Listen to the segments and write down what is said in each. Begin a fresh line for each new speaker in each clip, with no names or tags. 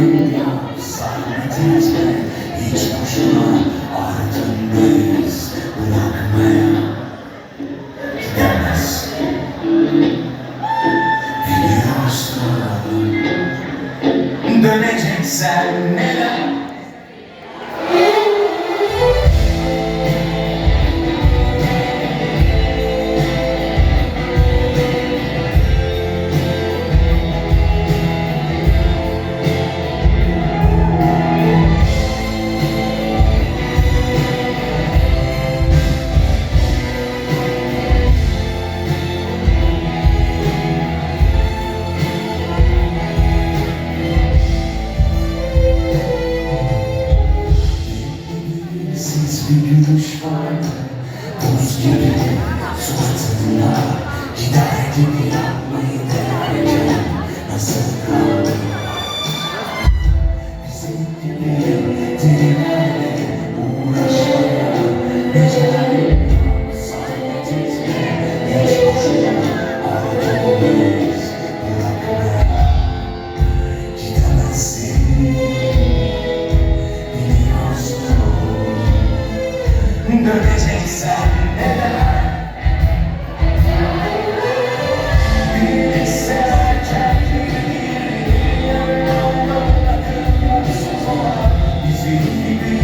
Halleluya Saadetiyle hiç boşuna ardındayız Bırakmaya gidemez Biliyorsun Döneceksen neler? Did it se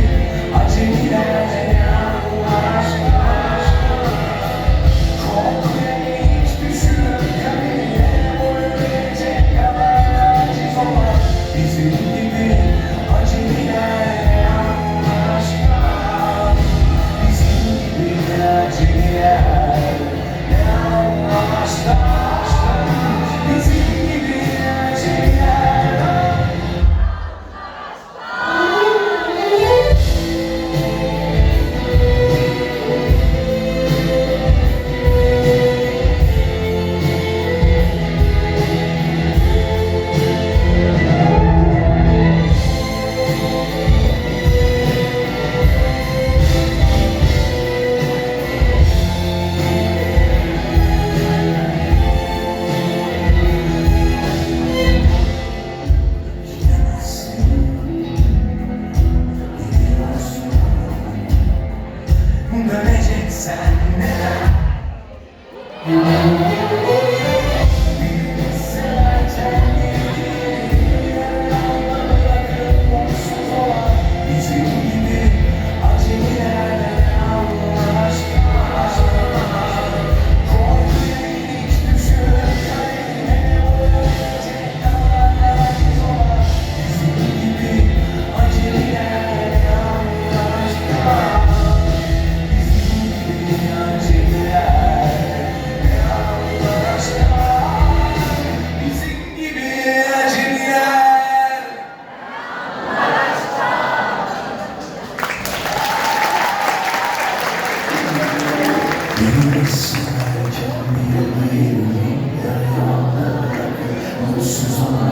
sonra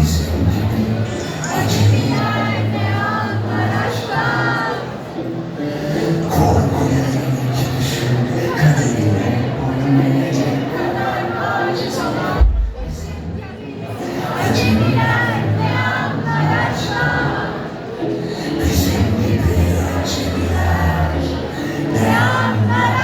bizi öldürdün. Acemi korkuya geçmişim kaderine boyun eğecek kadar acı sana. Acemi Bizim gibi acemiler ne anlar